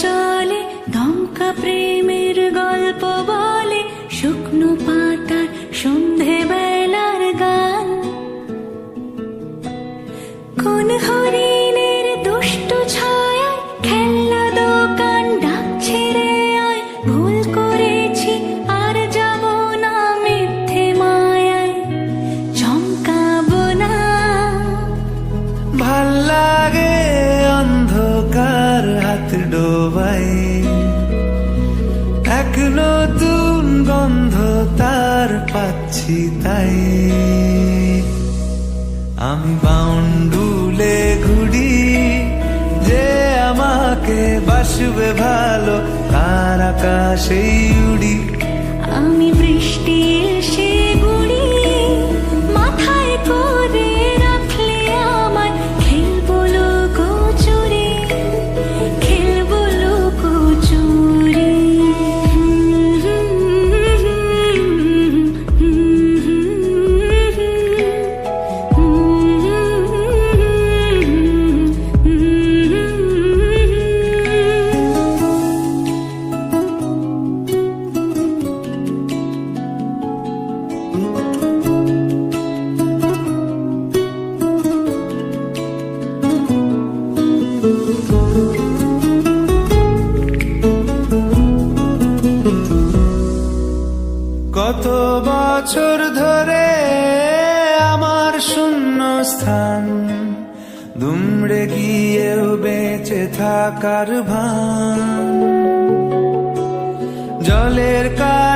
চলে দমকা প্রেমের গল্প বলে শুকনো পাতার নতুন গন্ধ তার পাচ্ছি তাই। আমি বাউন্ডুলে ঘুরি, যে আমাকে বাসবে ভালো, তার আকাশেই উড়ি। কত বছর ধরে আমার শূন্য স্থান দুমড়ে গিয়েও বেঁচে থাকার ভান। জলের কাছে